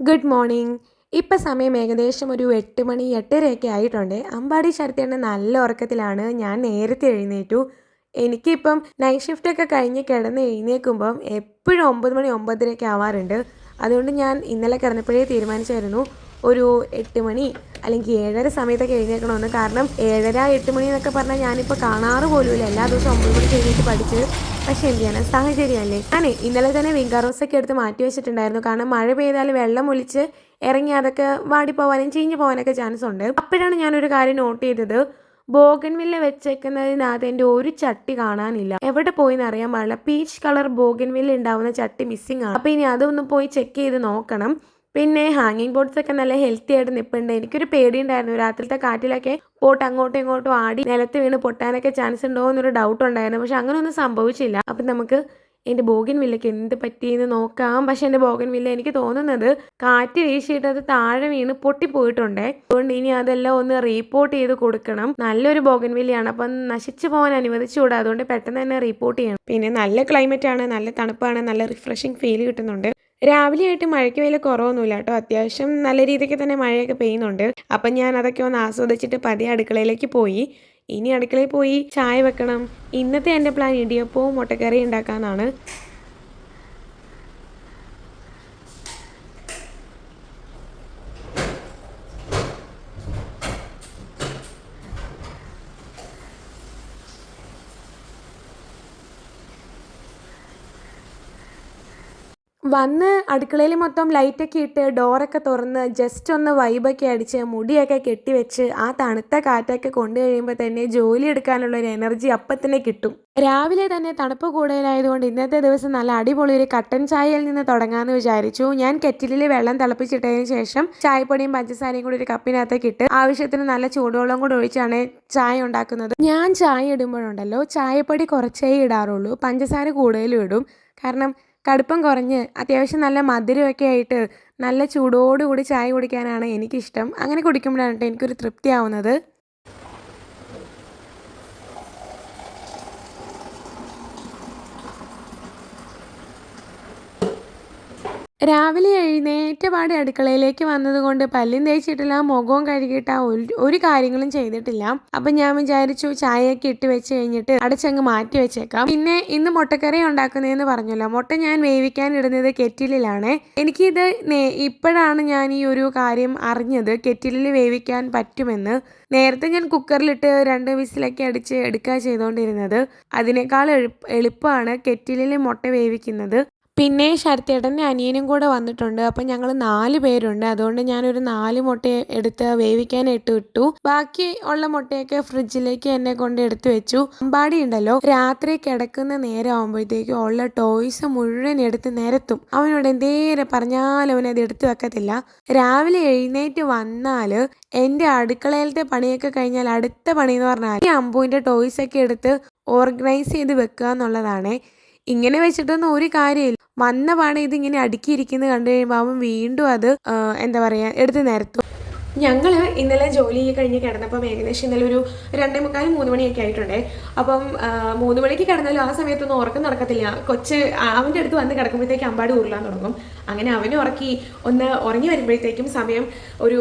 Good morning. ഇപ്പം സമയം ഏകദേശം ഒരു എട്ട് മണി എട്ടരയൊക്കെ ആയിട്ടുണ്ട്. അമ്പാടി ശരത്തേണ്ട നല്ല ഉറക്കത്തിലാണ്. ഞാൻ നേരത്തെ എഴുന്നേറ്റു. എനിക്കിപ്പം നൈറ്റ് ഷിഫ്റ്റൊക്കെ കഴിഞ്ഞ് കിടന്ന് എഴുന്നേൽക്കുമ്പം എപ്പോഴും ഒമ്പത് മണി ഒമ്പതരയൊക്കെ ആവാറുണ്ട്. അതുകൊണ്ട് ഞാൻ ഇന്നലെ കിടന്നപ്പോഴേ തീരുമാനിച്ചായിരുന്നു. ഒരു എട്ട് മണി അല്ലെങ്കിൽ ഏഴര സമയത്തൊക്കെ എഴുന്നേൽക്കണമെന്ന്. കാരണം ഏഴര എട്ട് മണി എന്നൊക്കെ പറഞ്ഞാൽ ഞാനിപ്പോൾ കാണാറ് പോലുമില്ല. എല്ലാ ദിവസവും ഒമ്പത് മണിക്ക് എഴുന്നേറ്റ് പഠിച്ച് പക്ഷേ എന്ത് ചെയ്യാനാ? സാഹചര്യമല്ലേ? ഞാൻ ഇന്നലെ തന്നെ വിങ്കാറോസൊക്കെ എടുത്ത് മാറ്റി വെച്ചിട്ടുണ്ടായിരുന്നു. കാരണം മഴ പെയ്താൽ വെള്ളം ഒലിച്ച് ഇറങ്ങി അതൊക്കെ വാടിപ്പോവാനും ചീഞ്ഞു പോകാനൊക്കെ ചാൻസ് ഉണ്ട്. അപ്പോഴാണ് ഞാനൊരു കാര്യം നോട്ട് ചെയ്തത്. ബോഗൻവില്ല വെച്ചേക്കുന്നതിനകത്ത് എന്റെ ഒരു ചട്ടി കാണാനില്ല. എവിടെ പോയി എന്ന് അറിയാൻ പാടില്ല. പീച്ച് കളർ ബോഗൻവില്ല ഉണ്ടാവുന്ന ചട്ടി മിസ്സിംഗ് ആണ് അപ്പോൾ ഇനി അതൊന്ന് പോയി ചെക്ക് ചെയ്ത് നോക്കണം. പിന്നെ ഹാങ്ങിങ് ബോർഡ്സ് ഒക്കെ നല്ല ഹെൽത്തി ആയിട്ട് നിൽപ്പുണ്ട് എനിക്കൊരു പേടിയുണ്ടായിരുന്നു. രാത്രിത്തെ കാറ്റിലൊക്കെ ബോട്ട് അങ്ങോട്ടും ഇങ്ങോട്ടും ആടി നിലത്ത് വീണ് പൊട്ടാനൊക്കെ ചാൻസ് ഉണ്ടോ എന്നൊരു ഡൗട്ട് ഉണ്ടായിരുന്നു. പക്ഷെ അങ്ങനെയൊന്നും സംഭവിച്ചില്ല. അപ്പം നമുക്ക് എന്റെ ബോഗിൻ വില്ലയ്ക്ക് എന്ത് പറ്റിയെന്ന് നോക്കാം. പക്ഷെ എന്റെ ബോഗിൻ വില്ല എനിക്ക് തോന്നുന്നത് കാറ്റ് വീശിയിട്ട് അത് താഴെ വീണ് പൊട്ടിപ്പോയിട്ടുണ്ട്. അതുകൊണ്ട് ഇനി അതെല്ലാം ഒന്ന് റീപ്പോർട്ട് ചെയ്ത് കൊടുക്കണം. നല്ലൊരു ബോഗൻ വില്ലയാണ് അപ്പം നശിച്ചു പോകാൻ അനുവദിച്ചുകൂടാ. അതുകൊണ്ട് പെട്ടെന്ന് തന്നെ റീപ്പോർട്ട് ചെയ്യണം. പിന്നെ നല്ല ക്ലൈമറ്റ് ആണ് നല്ല തണുപ്പാണ് നല്ല റിഫ്രഷിങ് ഫീൽ കിട്ടുന്നുണ്ട്. രാവിലെ ആയിട്ട് മഴയ്ക്ക് വലിയ കുറവൊന്നുമില്ല കേട്ടോ. അത്യാവശ്യം നല്ല രീതിക്ക് തന്നെ മഴയൊക്കെ പെയ്യുന്നുണ്ട്. അപ്പം ഞാൻ അതൊക്കെ ഒന്ന് ആസ്വദിച്ചിട്ട് പതിയെ അടുക്കളയിലേക്ക് പോയി. ഇനി അടുക്കളയിൽ പോയി ചായ വെക്കണം. ഇന്നത്തെ എന്റെ പ്ലാൻ ഇടിയപ്പവും മുട്ടക്കറി ഉണ്ടാക്കാമെന്നാണ് വന്ന് അടുക്കളയിൽ മൊത്തം ലൈറ്റൊക്കെ ഇട്ട് ഡോറൊക്കെ തുറന്ന് ജസ്റ്റ് ഒന്ന് വൈബൊക്കെ അടിച്ച് മുടിയൊക്കെ കെട്ടിവെച്ച് ആ തണുത്ത കാറ്റൊക്കെ കൊണ്ടു കഴിയുമ്പോൾ തന്നെ ജോലി എടുക്കാനുള്ള ഒരു എനർജി അപ്പം തന്നെ കിട്ടും. രാവിലെ തന്നെ തണുപ്പ് കൂടുതലായതുകൊണ്ട് ഇന്നത്തെ ദിവസം നല്ല അടിപൊളി ഒരു കട്ടൻ ചായയിൽ നിന്ന് തുടങ്ങാമെന്ന് വിചാരിച്ചു. ഞാൻ കെറ്റിലിൽ വെള്ളം തിളപ്പിച്ചിട്ടതിന് ശേഷം ചായപ്പൊടിയും പഞ്ചസാരയും കൂടി ഒരു കപ്പിനകത്തേക്ക് ഇട്ട് ആവശ്യത്തിന് നല്ല ചൂടുവെള്ളം കൂടി ഒഴിച്ചാണ് ചായ ഉണ്ടാക്കുന്നത്. ഞാൻ ചായ ഇടുമ്പോഴുണ്ടല്ലോ ചായപ്പൊടി കുറച്ചേ ഇടാറുള്ളൂ പഞ്ചസാര കൂടുതലും ഇടും. കാരണം കടുപ്പം കുറഞ്ഞ് അത്യാവശ്യം നല്ല മധുരമൊക്കെ ആയിട്ട് നല്ല ചൂടോടുകൂടി ചായ കുടിക്കാനാണ് എനിക്കിഷ്ടം. അങ്ങനെ കുടിക്കുമ്പോഴാണ് കേട്ടോ എനിക്കൊരു തൃപ്തിയാവുന്നത്. രാവിലെ എഴുന്നേറ്റ പാടി അടുക്കളയിലേക്ക് വന്നതുകൊണ്ട് പല്ലും തേച്ചിട്ടില്ല മുഖവും കഴുകിയിട്ട ഒരു ഒരു കാര്യങ്ങളും ചെയ്തിട്ടില്ല. അപ്പൊ ഞാൻ വിചാരിച്ചു ചായയൊക്കെ ഇട്ട് വെച്ച് കഴിഞ്ഞിട്ട് അടച്ചങ്ങ് മാറ്റി വെച്ചേക്കാം. പിന്നെ ഇന്ന് മുട്ടക്കറി ഉണ്ടാക്കുന്നതെന്ന് പറഞ്ഞല്ലോ. മുട്ട ഞാൻ വേവിക്കാൻ ഇടുന്നത് കെറ്റിലിലാണ്. എനിക്കിത് ഇപ്പോഴാണ് ഞാൻ ഈ ഒരു കാര്യം അറിഞ്ഞത്. കെറ്റിലിൽ വേവിക്കാൻ പറ്റുമെന്ന്. നേരത്തെ ഞാൻ കുക്കറിലിട്ട് രണ്ട് വിസിലൊക്കെ അടിച്ച് എടുക്കുക ചെയ്തുകൊണ്ടിരുന്നത് അതിനേക്കാൾ എളുപ്പമാണ് കെറ്റിലിൽ മുട്ട വേവിക്കുന്നത്. പിന്നെ ശരത്തേട്ടന്റെ അനിയനും കൂടെ വന്നിട്ടുണ്ട്. അപ്പം ഞങ്ങൾ നാല് പേരുണ്ട്. അതുകൊണ്ട് ഞാനൊരു നാല് മുട്ട എടുത്ത് വേവിക്കാനായിട്ട് ഇട്ടു ബാക്കി ഉള്ള മുട്ടയൊക്കെ ഫ്രിഡ്ജിലേക്ക് എന്നെ കൊണ്ട് എടുത്തു വെച്ചു. അമ്പാടി ഉണ്ടല്ലോ. രാത്രി കിടക്കുന്ന നേരം ആകുമ്പോഴത്തേക്കും ഉള്ള ടോയ്സ് മുഴുവൻ എടുത്ത് നേരത്തും. അവനോട് എന്തേരെ പറഞ്ഞാലും അവനത് എടുത്തു വെക്കത്തില്ല. രാവിലെ എഴുന്നേറ്റ് വന്നാൽ എന്റെ അടുക്കളയിലത്തെ പണിയൊക്കെ കഴിഞ്ഞാൽ അടുത്ത പണി എന്ന് പറഞ്ഞാൽ ഈ അമ്പുവിന്റെ ടോയ്സൊക്കെ എടുത്ത് ഓർഗനൈസ് ചെയ്ത് വെക്കുക എന്നുള്ളതാണ്. ഇങ്ങനെ വെച്ചിട്ടൊന്നും ഒരു കാര്യമില്ല. പാടെ ഇതിങ്ങനെ അടുക്കിയിരിക്കുന്നത് കണ്ടു കഴിയുമ്പോൾ വീണ്ടും അത് എന്താ പറയുക എടുത്ത് നിരത്തും. ഞങ്ങൾ ഇന്നലെ ജോലി കഴിഞ്ഞ് കിടന്നപ്പം ഏകദേശം ഇന്നലെ ഒരു രണ്ടേ മുക്കാൽ മൂന്ന് മണിയൊക്കെ ആയിട്ടുണ്ടേ. അപ്പം മൂന്ന് മണിക്ക് കിടന്നാലും ആ സമയത്തൊന്നും ഉറക്കം നടക്കത്തില്ല. കൊച്ച് അവന്റെ അടുത്ത് വന്ന് കിടക്കുമ്പോഴത്തേക്ക് അമ്പാട് ഉരുളാൻ തുടങ്ങും. അങ്ങനെ അവനെ ഉറക്കി. ഒന്ന് ഉറങ്ങി വരുമ്പോഴത്തേക്കും സമയം ഒരു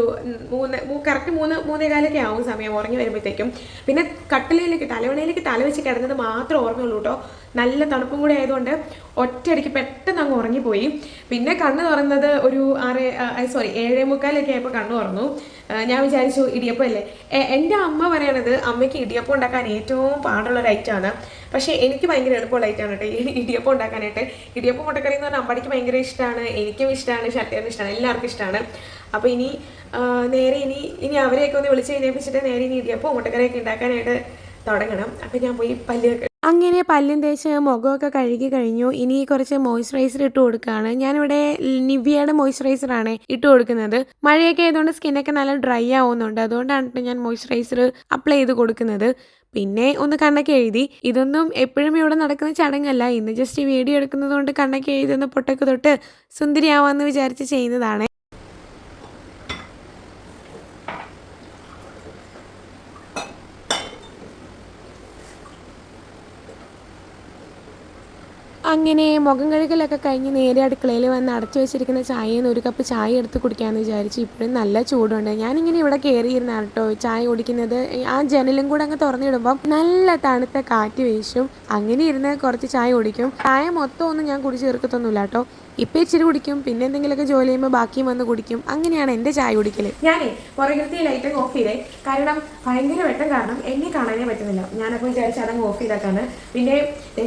മൂന്ന് കറക്റ്റ് മൂന്ന് മൂന്നേകാലൊക്കെ ആവും സമയം ഉറങ്ങി വരുമ്പോഴത്തേക്കും. പിന്നെ കട്ടിലയിലേക്ക് തലവണയിലേക്ക് തല വെച്ച് കിടന്നത് മാത്രമേ ഓർമ്മയുള്ളൂ കേട്ടോ. നല്ല തണുപ്പും കൂടി ആയതുകൊണ്ട് ഒറ്റയടിക്ക് പെട്ടെന്ന് അങ്ങ് ഉറങ്ങിപ്പോയി. പിന്നെ കണ്ണ് തുറന്നത് ഒരു ആറ് സോറി ഏഴേ മുക്കാലൊക്കെ ആയപ്പോൾ കണ്ണ് തുറന്നു. ഞാൻ വിചാരിച്ചു ഇടിയപ്പം അല്ലേ? എന്റെ അമ്മ പറയണത് അമ്മയ്ക്ക് ഇടിയപ്പം ഉണ്ടാക്കാൻ ഏറ്റവും പാടുള്ള ഒരു പക്ഷേ എനിക്ക് ഭയങ്കര എളുപ്പമുള്ള ഐറ്റമാണ് കേട്ടോ. ഇടിയപ്പം ഉണ്ടാക്കാനായിട്ട്. ഇടിയപ്പം മുട്ടക്കറി എന്ന് പറഞ്ഞാൽ അമ്മടിക്ക് ഭയങ്കര ഇഷ്ടമാണ്. എനിക്കും ഇഷ്ടമാണ്. ഷട്ടിയറിന് ഇഷ്ടമാണ്. എല്ലാവർക്കും ഇഷ്ടമാണ്. അപ്പോൾ ഇനി നേരെ ഇനി ഇനി അവരെയൊക്കെ ഒന്ന് വിളിച്ച് കഴിഞ്ഞേപ്പിച്ചിട്ട് നേരെ ഇനി ഇടിയപ്പം മുട്ടക്കറിയൊക്കെ ഉണ്ടാക്കാനായിട്ട് തുടങ്ങണം. അപ്പം ഞാൻ പോയി പല്ല് അങ്ങനെ പല്ലും തേച്ച് മുഖമൊക്കെ കഴുകി കഴിഞ്ഞു. ഇനി കുറച്ച് മോയ്സ്ചറൈസർ ഇട്ട് കൊടുക്കുകയാണ്. ഞാനിവിടെ നിവിയയുടെ മോയ്സ്ചറൈസറാണ് ഇട്ട് കൊടുക്കുന്നത്. മഴയൊക്കെ ആയതുകൊണ്ട് സ്കിന്നൊക്കെ നല്ല ഡ്രൈ ആവുന്നുണ്ട്. അതുകൊണ്ടാണ് ഞാൻ മോയ്സ്ചറൈസർ അപ്ലൈ ചെയ്ത് കൊടുക്കുന്നത്. പിന്നെ ഒന്ന് കണ്ണൊക്കെ എഴുതി. ഇതൊന്നും എപ്പോഴും ഇവിടെ നടക്കുന്ന ചടങ്ങല്ല. ഇന്ന് ജസ്റ്റ് വീഡിയോ എടുക്കുന്നത് കൊണ്ട് കണ്ണൊക്കെ എഴുതി ഒന്ന് പൊട്ടൊക്കെ തൊട്ട് സുന്ദരിയാവാമെന്ന് വിചാരിച്ച് ചെയ്യുന്നതാണ്. അങ്ങനെ മുഖം കഴുകലൊക്കെ കഴിഞ്ഞ് നേരെ അടുക്കളയിൽ വന്ന് അടച്ചു വെച്ചിരിക്കുന്ന ചായയിൽ നിന്ന് ഒരു കപ്പ് ചായ എടുത്ത് കുടിക്കാമെന്ന് വിചാരിച്ചു ഇപ്പോഴും നല്ല ചൂടുണ്ട്. ഞാനിങ്ങനെ ഇവിടെ കയറിയിരുന്നാണ് കേട്ടോ ചായ കുടിക്കുന്നത്. ആ ജനലും കൂടെ അങ്ങ് തുറന്നിടുമ്പോൾ നല്ല തണുത്ത കാറ്റ് വീശും. അങ്ങനെ ഇരുന്ന് കുറച്ച് ചായ കുടിക്കും. ചായ മൊത്തം ഒന്നും ഞാൻ കുടിച്ച് തീർക്കത്തൊന്നുമില്ല കേട്ടോ ഇപ്പം ഇച്ചിരി കുടിക്കും. പിന്നെ എന്തെങ്കിലുമൊക്കെ ജോലി ചെയ്യുമ്പോൾ ബാക്കിയും വന്ന് കുടിക്കും. അങ്ങനെയാണ് എന്റെ ചായ കുടിക്കൽ ഞാനേ പുറകിലത്തെ ലൈറ്റ് ഓഫ് ചെയ്തേ. കാരണം ഭയങ്കര വെട്ടം കാരണം എന്നെ കാണാനേ പറ്റുന്നില്ല. ഞാനപ്പോൾ വിചാരിച്ച് അതങ്ങ് ഓഫ് ചെയ്താക്കാണ്. പിന്നെ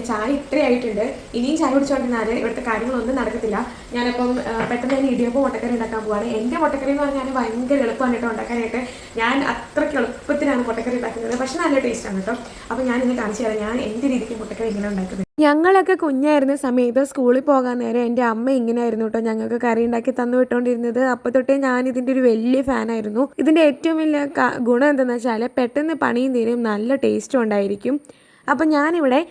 ചായ ഇത്രയായിട്ടുണ്ട് ഇനിയും ചായ കുടിച്ചുകൊണ്ടിരുന്നാൽ ഇവിടുത്തെ കാര്യങ്ങളൊന്നും നടക്കത്തില്ല. ഞാനപ്പം പെട്ടെന്ന് തന്നെ ഇടിയപ്പം മുട്ടക്കറി ഉണ്ടാക്കാൻ പോവാണ്. എന്റെ മുട്ടക്കറി എന്ന് പറഞ്ഞാൽ ഭയങ്കര എളുപ്പമാണ് കേട്ടോ ഉണ്ടാക്കാനായിട്ട്. ഞാൻ അത്രയ്ക്ക് എളുപ്പത്തിലാണ് മുട്ടക്കറി ഉണ്ടാക്കുന്നത്. പക്ഷെ നല്ല ടേസ്റ്റാണ് കേട്ടോ. അപ്പോൾ ഞാൻ ഇന്ന് കാണിച്ചു തരാം. ഞാൻ എന്റെ രീതിക്ക് മുട്ടക്കറി ഇങ്ങനെ ഉണ്ടാക്കുന്നത്. ഞങ്ങളൊക്കെ കുഞ്ഞായിരുന്ന സമയത്ത് സ്കൂളിൽ പോകാൻ നേരം എന്റെ അമ്മ ഇങ്ങനെ ആയിരുന്നു കേട്ടോ ഞങ്ങൾക്ക് കറി ഉണ്ടാക്കി തന്നു വിട്ടുകൊണ്ടിരുന്നത് അപ്പോൾ തൊട്ടേ ഞാൻ ഇതിന്റെ ഒരു വലിയ ഫാനായിരുന്നു ഇതിന്റെ ഏറ്റവും വലിയ ഗുണം എന്തെന്ന് വെച്ചാൽ പെട്ടെന്ന് പണിയും തീരും നല്ല ടേസ്റ്റും ഉണ്ടായിരിക്കും. അപ്പം ഞാനിവിടെ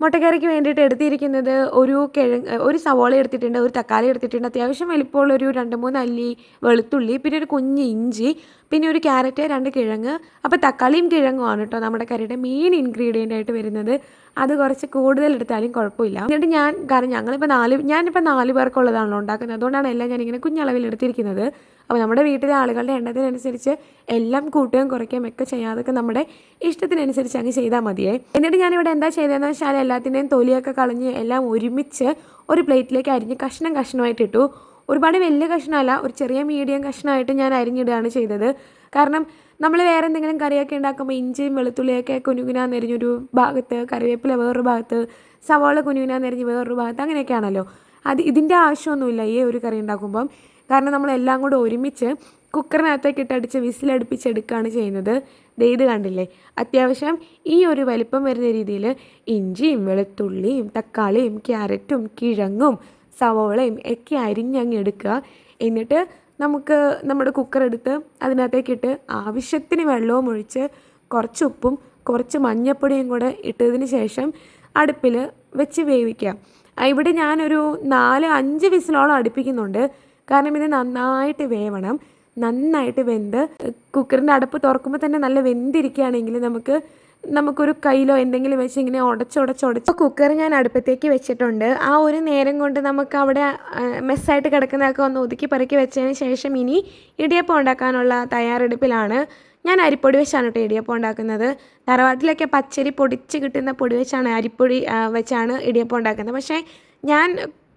മുട്ടക്കറിക്ക് വേണ്ടിയിട്ട് എടുത്തിരിക്കുന്നത് ഒരു കിഴങ്ങ് ഒരു സവോള എടുത്തിട്ടുണ്ട് ഒരു തക്കാളി എടുത്തിട്ടുണ്ട്. അത്യാവശ്യം വലിപ്പമുള്ള ഒരു രണ്ട് മൂന്ന് അല്ലി വെളുത്തുള്ളി പിന്നെ ഒരു കുഞ്ഞ് ഇഞ്ചി പിന്നെ ഒരു ക്യാരറ്റ് രണ്ട് കിഴങ്ങ്. അപ്പോൾ തക്കാളിയും കിഴങ്ങുമാണ് കേട്ടോ നമ്മുടെ കറിയുടെ മെയിൻ ഇൻഗ്രീഡിയന്റ് ആയിട്ട് വരുന്നത്. അത് കുറച്ച് കൂടുതൽ എടുത്താലും കുഴപ്പമില്ല. എന്നിട്ട് ഞാൻ കാരണം ഞങ്ങളിപ്പോൾ നാല് ഞാനിപ്പോൾ നാല് പേർക്കുള്ളതാണല്ലോ ഉണ്ടാക്കുന്നത്. അതുകൊണ്ടാണ് എല്ലാം ഞാനിങ്ങനെ കുഞ്ഞളവിൽ എടുത്തിരിക്കുന്നത്. അപ്പോൾ നമ്മുടെ വീട്ടിലെ ആളുകളുടെ എണ്ണത്തിനനുസരിച്ച് എല്ലാം കൂട്ടുകയും കുറയ്ക്കുകയും ഒക്കെ ചെയ്യാതൊക്കെ നമ്മുടെ ഇഷ്ടത്തിനനുസരിച്ച് അങ്ങ് ചെയ്താൽ മതിയേ. എന്നിട്ട് ഞാനിവിടെ എന്താ ചെയ്തതെന്ന് വെച്ചാൽ എല്ലാത്തിന്റെയും തൊലിയൊക്കെ കളഞ്ഞ് എല്ലാം ഒരുമിച്ച് ഒരു പ്ലേറ്റിലേക്ക് അരിഞ്ഞ് കഷ്ണം കഷ്ണമായിട്ട് ഇട്ടു. ഒരുപാട് വലിയ കഷ്ണമല്ല ഒരു ചെറിയ മീഡിയം കഷ്ണമായിട്ട് ഞാൻ അരിഞ്ഞിടുകയാണ് ചെയ്തത്. കാരണം നമ്മൾ വേറെ എന്തെങ്കിലും കറിയൊക്കെ ഉണ്ടാക്കുമ്പോൾ ഇഞ്ചിയും വെളുത്തുള്ളിയൊക്കെ കുനുകുനാന്ന് എരിഞ്ഞൊരു ഭാഗത്ത് കറിവേപ്പില വേറൊരു ഭാഗത്ത് സവാള കുനുകുനാന്ന് എരിഞ്ഞ് വേറൊരു ഭാഗത്ത് അങ്ങനെയൊക്കെയാണല്ലോ. അത് ഇതിന്റെ ആവശ്യമൊന്നുമില്ല ഈ ഒരു കറി ഉണ്ടാക്കുമ്പം. കാരണം നമ്മളെല്ലാം കൂടെ ഒരുമിച്ച് കുക്കറിനകത്തേക്ക് ഇട്ടടിച്ച് വിസിലടുപ്പിച്ചെടുക്കുകയാണ് ചെയ്യുന്നത്. ഇത് കണ്ടില്ലേ? അത്യാവശ്യം ഈ ഒരു വലിപ്പം വരുന്ന രീതിയിൽ ഇഞ്ചിയും വെളുത്തുള്ളിയും തക്കാളിയും ക്യാരറ്റും കിഴങ്ങും സവോളയും ഒക്കെ അരിഞ്ഞങ്ങ് എടുക്കുക. എന്നിട്ട് നമുക്ക് നമ്മുടെ കുക്കർ എടുത്ത് അതിനകത്തേക്കിട്ട് ആവശ്യത്തിന് വെള്ളവും ഒഴിച്ച് കുറച്ച് ഉപ്പും കുറച്ച് മഞ്ഞപ്പൊടിയും കൂടെ ഇട്ടതിന് ശേഷം അടുപ്പിൽ വെച്ച് വേവിക്കാം ഇവിടെ ഞാനൊരു നാല് അഞ്ച് വിസിലോളം അടുപ്പിക്കുന്നുണ്ട്. കാരണം ഇത് നന്നായിട്ട് വേവണം നന്നായിട്ട് വെന്ത്. കുക്കറിന്റെ അടുപ്പ് തുറക്കുമ്പോൾ തന്നെ നല്ല വെന്തിരിക്കുകയാണെങ്കിൽ നമുക്ക് നമുക്കൊരു കയ്യിലോ എന്തെങ്കിലും വെച്ച് ഇങ്ങനെ ഉടച്ചുടച്ചുടച്ച് കുക്കർ ഞാൻ അടുപ്പത്തേക്ക് വെച്ചിട്ടുണ്ട്. ആ ഒരു നേരം കൊണ്ട് നമുക്ക് അവിടെ മെസ്സായിട്ട് കിടക്കുന്നതൊക്കെ ഒന്ന് ഒതുക്കി പെറുക്കി വെച്ചതിന് ശേഷം ഇനി ഇടിയപ്പം ഉണ്ടാക്കാനുള്ള തയ്യാറെടുപ്പിലാണ്. ഞാൻ അരിപ്പൊടി വെച്ചാണ് കേട്ടോ ഇടിയപ്പം ഉണ്ടാക്കുന്നത്. തറവാട്ടിലൊക്കെ പച്ചരി പൊടിച്ച് കിട്ടുന്ന പൊടി വെച്ചാണ് അരിപ്പൊടി വെച്ചാണ് ഇടിയപ്പം ഉണ്ടാക്കുന്നത്. പക്ഷേ ഞാൻ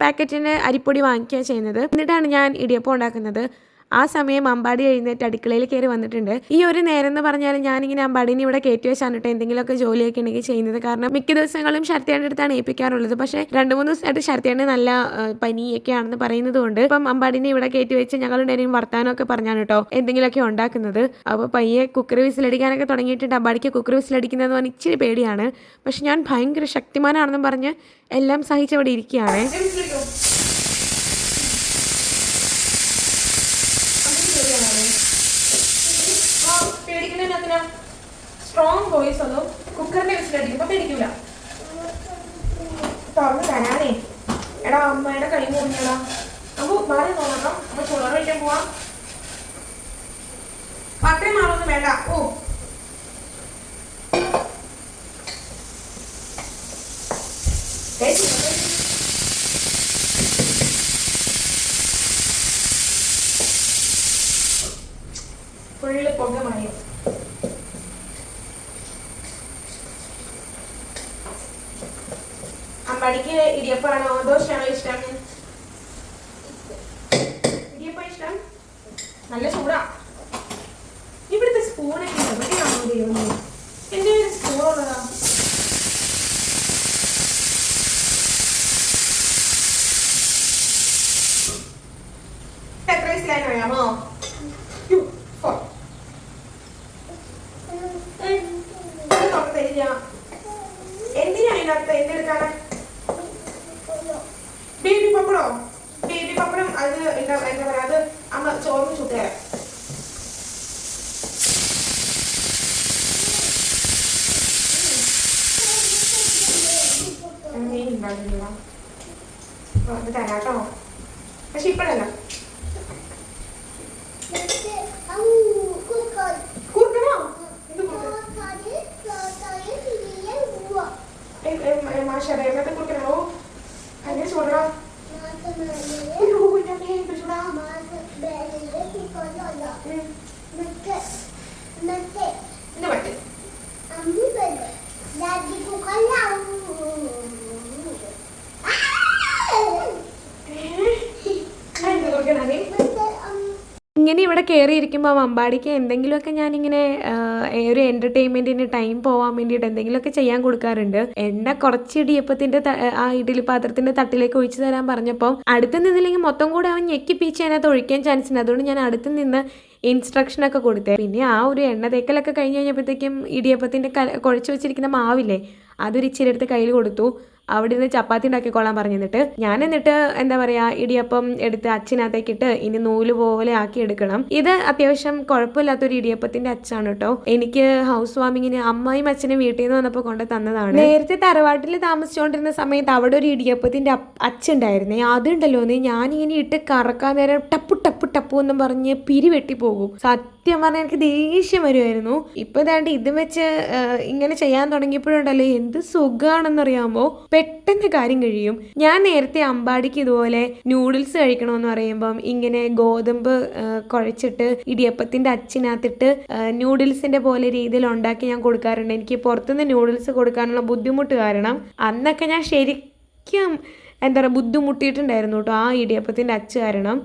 പാക്കറ്റിന് അരിപ്പൊടി വാങ്ങിക്കുകയാണ് ചെയ്യുന്നത്. എന്നിട്ടാണ് ഞാൻ ഇടിയപ്പം ഉണ്ടാക്കുന്നത്. ആ സമയം അമ്പാടി എഴുന്നേറ്റ് അടുക്കളയിൽ കയറി വന്നിട്ടുണ്ട്. ഈ ഒരു നേരം എന്ന് പറഞ്ഞാൽ ഞാനിങ്ങനെ അമ്പാടിനെ ഇവിടെ കയറ്റി വെച്ചാണ് കേട്ടോ എന്തെങ്കിലുമൊക്കെ ജോലിയൊക്കെ ഉണ്ടെങ്കിൽ ചെയ്യുന്നത്. കാരണം മിക്ക ദിവസങ്ങളും ശരത്തേന്റെ അടുത്താണ് ഏൽപ്പിക്കാറുള്ളത്. പക്ഷേ രണ്ട് മൂന്ന് ദിവസമായിട്ട് ശരത്തേന്റെ നല്ല പനിയൊക്കെ ആണെന്ന് പറയുന്നത് കൊണ്ട് ഇപ്പം അമ്പാടിനെ ഇവിടെ കയറ്റി വെച്ച് ഞങ്ങളുടെ ഇടയിൽ വർത്താനമൊക്കെ പറഞ്ഞാണ് കേട്ടോ എന്തെങ്കിലുമൊക്കെ ഉണ്ടാക്കുന്നത്. അപ്പോൾ പയ്യെ കുക്കർ വിസിലടിക്കാനൊക്കെ തുടങ്ങിയിട്ടുണ്ട്. അമ്പാടിക്ക് കുക്കർ വിസിലടിക്കുന്നതെന്ന് പറഞ്ഞാൽ ഇച്ചിരി പേടിയാണ്. പക്ഷെ ഞാൻ ഭയങ്കര ശക്തിമാനാണെന്നും പറഞ്ഞ് എല്ലാം സഹിച്ചവിടെ ഇരിക്കുകയാണ്. സ്ട്രോങ് വോയിസ് ഒന്നും കുക്കറിന്റെ വിസിലടിക്കുമ്പോ പേടിക്കില്ല തുറന്ന് തരാനേ എടാ അമ്മയുടെ കൈ മുറിഞ്ഞടാ. അപ്പൊ മാറി നോക്കണം അപ്പൊ ചോറ് വയ്ക്കാൻ പോവാം. അത്രയും മാറൊന്നും വേണ്ട. ഓ. ഫുള്ള് പൊങ്ങ മണിയും ഇടിയപ്പാണോ അത് തരാട്ടോ പക്ഷെ ഇങ്ങനെ ഇവിടെ കയറിയിരിക്കുമ്പോൾ അമ്പാടിക്ക് എന്തെങ്കിലുമൊക്കെ ഞാനിങ്ങനെ ഒരു എന്റർടൈൻമെന്റിന് ടൈം പോകാൻ വേണ്ടിയിട്ട് എന്തെങ്കിലുമൊക്കെ ചെയ്യാൻ കൊടുക്കാറുണ്ട്. എണ്ണ കുറച്ച് ഇടിയപ്പത്തിന്റെ ആ ഇഡ്ഡലി പാത്രത്തിന്റെ തട്ടിലേക്ക് ഒഴിച്ചു തരാൻ പറഞ്ഞപ്പം അടുത്ത് നിന്നില്ലെങ്കിൽ മൊത്തം കൂടെ അവൻ ഞെക്കി പീച്ച് അതിനകത്ത് ഒഴിക്കാൻ ചാൻസ് ഉണ്ട് അതുകൊണ്ട് ഞാൻ അടുത്ത് നിന്ന് ഇൻസ്ട്രക്ഷനൊക്കെ കൊടുത്തേ. പിന്നെ ആ ഒരു എണ്ണ തേക്കലൊക്കെ കഴിഞ്ഞ് കഴിഞ്ഞപ്പോഴത്തേക്കും ഇടിയപ്പത്തിന്റെ കുഴച്ച് വെച്ചിരിക്കുന്ന മാവില്ലേ അതൊരു ഇച്ചിരി എടുത്ത് കയ്യിൽ കൊടുത്തു. അവിടെ നിന്ന് ചപ്പാത്തി ഉണ്ടാക്കിക്കൊള്ളാൻ പറഞ്ഞിട്ട് ഞാൻ എന്നിട്ട് എന്താ പറയാ ഇടിയപ്പം എടുത്ത് അച്ഛനകത്തേക്ക് ഇട്ട് ഇനി നൂൽ പോലെ ആക്കി എടുക്കണം. ഇത് അത്യാവശ്യം കുഴപ്പമില്ലാത്തൊരു ഇടിയപ്പത്തിന്റെ അച്ചാണ് കേട്ടോ എനിക്ക് ഹൗസ് വാമിങ്ങിന് അമ്മയും അച്ഛനും വീട്ടിൽ നിന്ന് വന്നപ്പോൾ കൊണ്ട് തന്നതാണ്. നേരത്തെ തറവാട്ടിൽ താമസിച്ചുകൊണ്ടിരുന്ന സമയത്ത് അവിടെ ഒരു ഇടിയപ്പത്തിന്റെ അപ്പ് അച്ചുണ്ടായിരുന്നേ. അതുണ്ടല്ലോ നീ ഞാനിങ്ങനെ ഇട്ട് കറക്കാൻ നേരം ടപ്പു ടപ്പു ടപ്പു എന്നും പറഞ്ഞ് പിരിവെട്ടി പോകും. സത്യം പറഞ്ഞാൽ എനിക്ക് ദേഷ്യം വരുമായിരുന്നു ഇപ്പൊ ഇതാണ്ട് ഇതും വെച്ച് ഇങ്ങനെ ചെയ്യാൻ തുടങ്ങിയപ്പോഴുണ്ടല്ലോ എന്ത് സുഖാണെന്നറിയാമോ? പെട്ടെന്ന് കാര്യം കഴിയും. ഞാൻ നേരത്തെ അമ്പാടിക്ക് ഇതുപോലെ നൂഡിൽസ് കഴിക്കണമെന്ന് പറയുമ്പം ഇങ്ങനെ ഗോതമ്പ് കുഴച്ചിട്ട് ഇടിയപ്പത്തിന്റെ അച്ചിനകത്തിട്ട് ആ, നൂഡിൽസിന്റെ പോലെ രീതിയിൽ ഉണ്ടാക്കി ഞാൻ കൊടുക്കാറുണ്ട്. എനിക്ക് പുറത്തുനിന്ന് നൂഡിൽസ് കൊടുക്കാനുള്ള ബുദ്ധിമുട്ട് കാരണം അന്നൊക്കെ ഞാൻ ശരിക്കും എന്താ പറയുക ബുദ്ധിമുട്ടിയിട്ടുണ്ടായിരുന്നു കേട്ടോ ആ ഇടിയപ്പത്തിന്റെ അച്ച് കാരണം.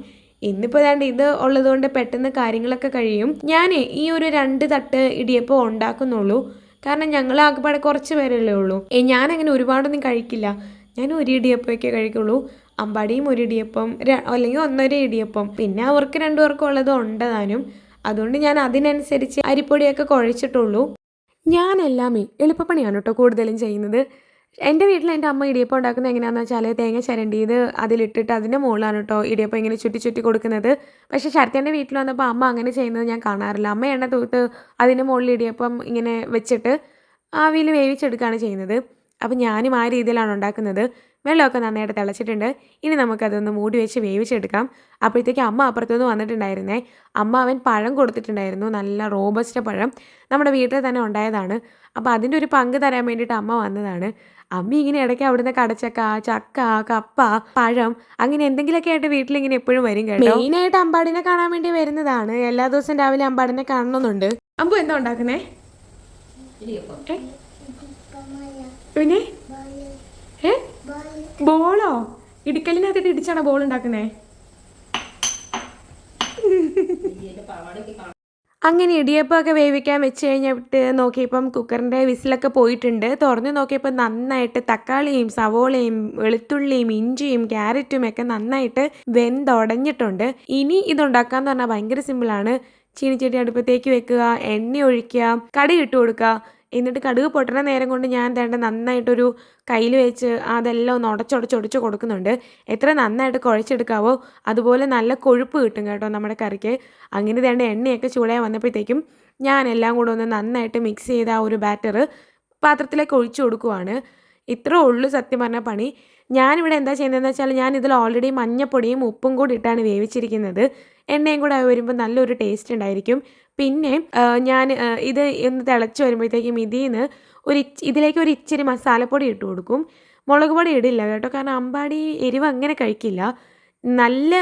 ഇന്നിപ്പോൾ ഏതാണ്ട് ഇത് ഉള്ളതുകൊണ്ട് പെട്ടെന്ന് കാര്യങ്ങളൊക്കെ കഴിയും. ഞാൻ ഈ ഒരു രണ്ട് തട്ട് ഇടിയപ്പം ഉണ്ടാക്കുന്നുള്ളൂ. കാരണം ഞങ്ങൾ ആകെപ്പാടെ കുറച്ച് പേരല്ലേ ഉള്ളൂ. ഏ ഞാനങ്ങനെ ഒരുപാടൊന്നും കഴിക്കില്ല. ഞാൻ ഒരു ഇടിയപ്പമൊക്കെ കഴിക്കുള്ളൂ. അമ്പാടിയും ഒരു ഇടിയപ്പം അല്ലെങ്കിൽ ഒന്നര ഇടിയപ്പം. പിന്നെ അവർക്ക് രണ്ടുപേർക്കും ഉള്ളത് ഉണ്ടതാനും. അതുകൊണ്ട് ഞാൻ അതിനനുസരിച്ച് അരിപ്പൊടിയൊക്കെ കുഴച്ചിട്ടുള്ളൂ. ഞാനെല്ലാമേ എളുപ്പപ്പണിയാണ് കേട്ടോ കൂടുതലും ചെയ്യുന്നത്. എന്റെ വീട്ടിൽ എന്റെ അമ്മ ഇടിയപ്പം ഉണ്ടാക്കുന്നത് എങ്ങനെയാണെന്ന് വെച്ചാൽ തേങ്ങ ചിരണ്ടിയത് അതിലിട്ടിട്ട് അതിന്റെ മുകളിലാണ് കേട്ടോ ഇടിയപ്പം ഇങ്ങനെ ചുറ്റി ചുറ്റി കൊടുക്കുന്നത്. പക്ഷേ ശരത്തേന്റെ വീട്ടിൽ വന്നപ്പോൾ അമ്മ അങ്ങനെ ചെയ്യുന്നത് ഞാൻ കാണാറില്ല. അമ്മ എണ്ണ തൂത്ത് അതിന്റെ മുകളിൽ ഇടിയപ്പം ഇങ്ങനെ വെച്ചിട്ട് ആവിയിൽ വേവിച്ചെടുക്കുകയാണ് ചെയ്യുന്നത്. അപ്പം ഞാനും ആ രീതിയിലാണ് ഉണ്ടാക്കുന്നത്. വെള്ളമൊക്കെ നന്നായിട്ട് തിളച്ചിട്ടുണ്ട്. ഇനി നമുക്കതൊന്ന് മൂടി വെച്ച് വേവിച്ചെടുക്കാം. അപ്പോഴത്തേക്ക് അമ്മ അപ്പുറത്തുനിന്ന് വന്നിട്ടുണ്ടായിരുന്നേ. അമ്മ അവൻ പഴം കൊടുത്തിട്ടുണ്ടായിരുന്നു. നല്ല റോബസ്റ്റ് പഴം നമ്മുടെ വീട്ടിൽ തന്നെ ഉണ്ടായതാണ്. അപ്പോൾ അതിന്റെ ഒരു പങ്ക് തരാൻ വേണ്ടിയിട്ട് അമ്മ വന്നതാണ്. അമ്മ ഇങ്ങനെ ഇടയ്ക്ക് അവിടുന്ന് കടച്ചക്ക ചക്ക കപ്പ പഴം അങ്ങനെ എന്തെങ്കിലുമൊക്കെ ആയിട്ട് വീട്ടിൽ ഇങ്ങനെ എപ്പോഴും വരും കേട്ടോ. മെയിനായിട്ട് അമ്പാടിനെ കാണാൻ വേണ്ടി വരുന്നതാണ്. എല്ലാ ദിവസവും രാവിലെ അമ്പാടിനെ കാണണമെന്നുണ്ട്. അമ്പു എന്താ ഉണ്ടാക്കുന്നേ? പിന്നെ? ഏ? ബോളോ? ഇടിക്കലിനകത്തിട്ട് ഇടിച്ചാണോ ബോൾ ഉണ്ടാക്കുന്നേ? അങ്ങനെ ഇടിയപ്പമൊക്കെ വേവിക്കാൻ വെച്ച് കഴിഞ്ഞിട്ട് നോക്കിയപ്പം കുക്കറിന്റെ വിസിലൊക്കെ പോയിട്ടുണ്ട്. തുറന്ന് നോക്കിയപ്പോൾ നന്നായിട്ട് തക്കാളിയും സവോളയും വെളുത്തുള്ളിയും ഇഞ്ചിയും ക്യാരറ്റും ഒക്കെ നന്നായിട്ട് വെന്തുടഞ്ഞിട്ടുണ്ട്. ഇനി ഇതുണ്ടാക്കാന്ന് പറഞ്ഞാൽ ഭയങ്കര സിമ്പിളാണ് ചീനിച്ചട്ടി അടുപ്പത്തേക്ക് വെക്കുക എണ്ണ ഒഴിക്കുക കടി ഇട്ട് കൊടുക്കുക. എന്നിട്ട് കടുക് പൊട്ടണ നേരം കൊണ്ട് ഞാൻ തേണ്ട നന്നായിട്ടൊരു കയ്യിൽ വെച്ച് അതെല്ലാം ഒന്ന് ഉടച്ചുടച്ചൊടിച്ച് കൊടുക്കുന്നുണ്ട്. എത്ര നന്നായിട്ട് കുഴച്ചെടുക്കാവോ അതുപോലെ നല്ല കൊഴുപ്പ് കിട്ടും കേട്ടോ നമ്മുടെ കറിക്ക്. അങ്ങനെ തേണ്ട എണ്ണയൊക്കെ ചൂടായി വന്നപ്പോഴത്തേക്കും ഞാൻ എല്ലാം കൂടെ ഒന്ന് നന്നായിട്ട് മിക്സ് ചെയ്ത ആ ഒരു ബാറ്റർ പാത്രത്തിലേക്ക് ഒഴിച്ചു കൊടുക്കുവാണ്. ഇത്രേ ഉള്ളൂ സത്യം പറഞ്ഞ പണി. ഞാനിവിടെ എന്താ ചെയ്യുന്നതെന്ന് വെച്ചാൽ ഞാൻ ഇതിൽ ഓൾറെഡി മഞ്ഞപ്പൊടിയും ഉപ്പും കൂടി ഇട്ടാണ് വേവിച്ചിരിക്കുന്നത്. എണ്ണയും കൂടെ വരുമ്പോൾ നല്ലൊരു ടേസ്റ്റ് ഉണ്ടായിരിക്കും. പിന്നെ ഞാൻ ഇത് ഒന്ന് തിളച്ച് വരുമ്പോഴത്തേക്കും ഇതിൽ നിന്ന് ഒരു ഇതിലേക്ക് ഒരു ഇച്ചിരി മസാലപ്പൊടി ഇട്ട് കൊടുക്കും. മുളക് പൊടി ഇടില്ല കേട്ടോ കാരണം അമ്പാടി എരിവ് അങ്ങനെ കഴിക്കില്ല. നല്ല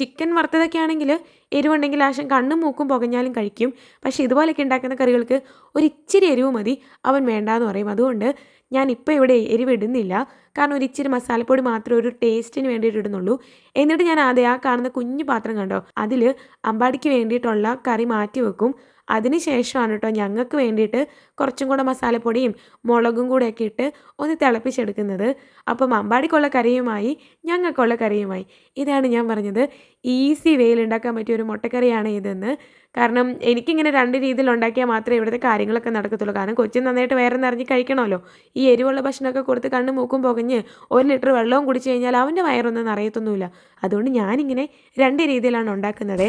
ചിക്കൻ വറുത്തതൊക്കെ ആണെങ്കിൽ എരിവുണ്ടെങ്കിൽ ആശം കണ്ണും മൂക്കും പുകഞ്ഞാലും കഴിക്കും. പക്ഷേ ഇതുപോലെയൊക്കെ ഉണ്ടാക്കുന്ന കറികൾക്ക് ഒരു ഇച്ചിരി എരിവ് മതി. അവൻ വേണ്ടാന്ന് പറയും. അതുകൊണ്ട് ഞാൻ ഇപ്പോൾ ഇവിടെ എരിവിടുന്നില്ല കാരണം ഒരു ഇച്ചിരി മസാലപ്പൊടി മാത്രം ഒരു ടേസ്റ്റിന് വേണ്ടിയിട്ട് ഇടുന്നുള്ളൂ. എന്നിട്ട് ഞാൻ ആദ്യം ആ കാണുന്ന കുഞ്ഞു പാത്രം കണ്ടോ? അതിൽ അമ്പാടിക്ക് വേണ്ടിയിട്ടുള്ള കറി മാറ്റി വെക്കും. അതിന് ശേഷമാണ് കേട്ടോ ഞങ്ങൾക്ക് വേണ്ടിയിട്ട് കുറച്ചും കൂടെ മസാലപ്പൊടിയും മുളകും കൂടെയൊക്കെ ഇട്ട് ഒന്ന് തിളപ്പിച്ചെടുക്കുന്നത്. അപ്പം അമ്പാടിക്കുള്ള കറിയുമായി ഞങ്ങൾക്കുള്ള കറിയുമായി. ഇതാണ് ഞാൻ പറഞ്ഞത്. ഈസി വേയിൽ ഉണ്ടാക്കാൻ പറ്റിയ ഒരു മുട്ടക്കറിയാണ് ഇതെന്ന്. കാരണം എനിക്കിങ്ങനെ രണ്ട് രീതിയിൽ ഉണ്ടാക്കിയാൽ മാത്രമേ ഇവിടുത്തെ കാര്യങ്ങളൊക്കെ നടക്കത്തുള്ളൂ. കാരണം കൊച്ചു നന്നായിട്ട് വേറെ നിറഞ്ഞ് കഴിക്കണമല്ലോ. ഈ എരിവുള്ള ഭക്ഷണമൊക്കെ കൊടുത്ത് കണ്ണും മൂക്കും പുകഞ്ഞ് ഒരു ലിറ്റർ വെള്ളവും കുടിച്ചു കഴിഞ്ഞാൽ അവന്റെ വയറൊന്നും നിറയത്തൊന്നുമില്ല. അതുകൊണ്ട് ഞാനിങ്ങനെ രണ്ട് രീതിയിലാണ് ഉണ്ടാക്കുന്നത്.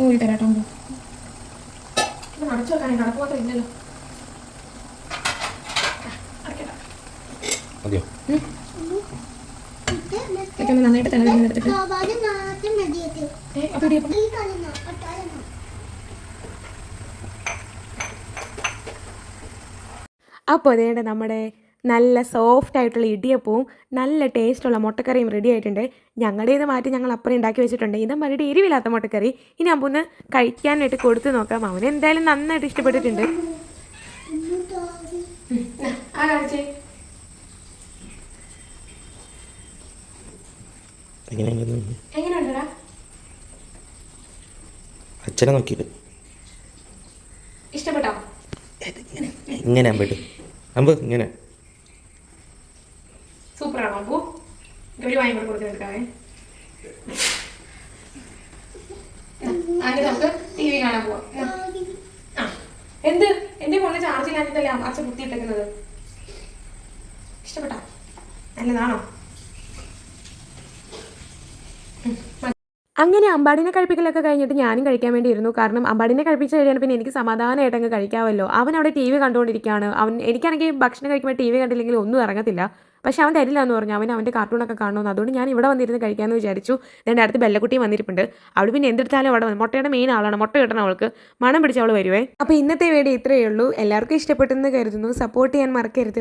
ഊരി തരാട്ടോ അടച്ചു വെക്കാൻ കടപ്പ് മാത്രം ഇല്ലല്ലോ മതിയോ ഇതൊക്കെ നന്നായിട്ട് എടുത്തിട്ട് ഇടിയപ്പം അപ്പോൾ അതേണ്ട നമ്മുടെ നല്ല സോഫ്റ്റ് ആയിട്ടുള്ള ഇടിയപ്പവും നല്ല ടേസ്റ്റുള്ള മുട്ടക്കറിയും റെഡി ആയിട്ടുണ്ട്. ഞങ്ങളുടെ ഇത് മാറ്റി ഞങ്ങൾ അപ്പുറം ഉണ്ടാക്കി വെച്ചിട്ടുണ്ട്. ഇത് മറിയുടെ എരിവില്ലാത്ത മുട്ടക്കറി. ഇനി അപ്പൊന്ന് കഴിക്കാനായിട്ട് കൊടുത്തു നോക്കാം. അവന് എന്തായാലും നന്നായിട്ട് ഇഷ്ടപ്പെട്ടിട്ടുണ്ട്. എങ്ങനെയുണ്ടടാ? അച്ഛനെ നോക്കിയിട്ട്. ഇഷ്ടപ്പെട്ടോ? ഇങ്ങനെ അമ്പട്ട്? അമ്പ് ഇങ്ങനെ സൂപ്പറാണോ അപ്പു വാങ്ങി കൂടെ കൊടുത്ത് എടുക്കാവേ അതിന് നമുക്ക് ടി വി കാണാൻ പോവാം. എന്ത്? എന്റെ ഫോണിൽ ചാർജ് ഇല്ലാഞ്ഞിട്ടല്ലേ അച്ഛൻ കുത്തിയിട്ടേക്കുന്നത് ഇഷ്ടപ്പെട്ടോ? നല്ലതാണോ അങ്ങനെ അമ്പാടിനെ കഴിപ്പിക്കലൊക്കെ കഴിഞ്ഞിട്ട് ഞാനും കഴിക്കാൻ വേണ്ടി ഇരുന്നു കാരണം അമ്പാടിനെ കഴിപ്പിച്ച് കഴിഞ്ഞാൽ പിന്നെ എനിക്ക് സമാധാനമായിട്ട് അങ്ങ് കഴിക്കാമല്ലോ അവൻ അവിടെ ടി വി കണ്ടുകൊണ്ടിരിക്കുകയാണ്. അവൻ എനിക്കാണെങ്കിൽ ഭക്ഷണം കഴിക്കുമ്പോൾ ടി വി കണ്ടില്ലെങ്കിൽ ഒന്നും ഇറങ്ങത്തില്ല. പക്ഷെ അവൻ തരില്ലാന്ന് പറഞ്ഞു. അവൻ അവന്റെ കാർട്ടൂണൊക്കെ കാണുമെന്ന് അതുകൊണ്ട് ഞാൻ ഇവിടെ വന്നിരുന്ന് കഴിക്കാമെന്ന് വിചാരിച്ചു. എന്റെ അടുത്ത് ബെല്ലക്കുട്ടി വന്നിരിപ്പുണ്ട്. അവൾ പിന്നെ എന്തെടുത്താലും അവിടെ വന്നു മുട്ടയുടെ മെയിൻ ആളാണ്. മുട്ട കിട്ടണം അവൾക്ക്. മണം പിടിച്ച് അവൾ വരുവേ. അപ്പോൾ ഇന്നത്തെ വീഡിയോ ഇത്രയേ ഉള്ളൂ. എല്ലാവർക്കും ഇഷ്ടപ്പെട്ടെന്ന് കരുതുന്നു. സപ്പോർട്ട് ചെയ്യാൻ മറക്കരുത്.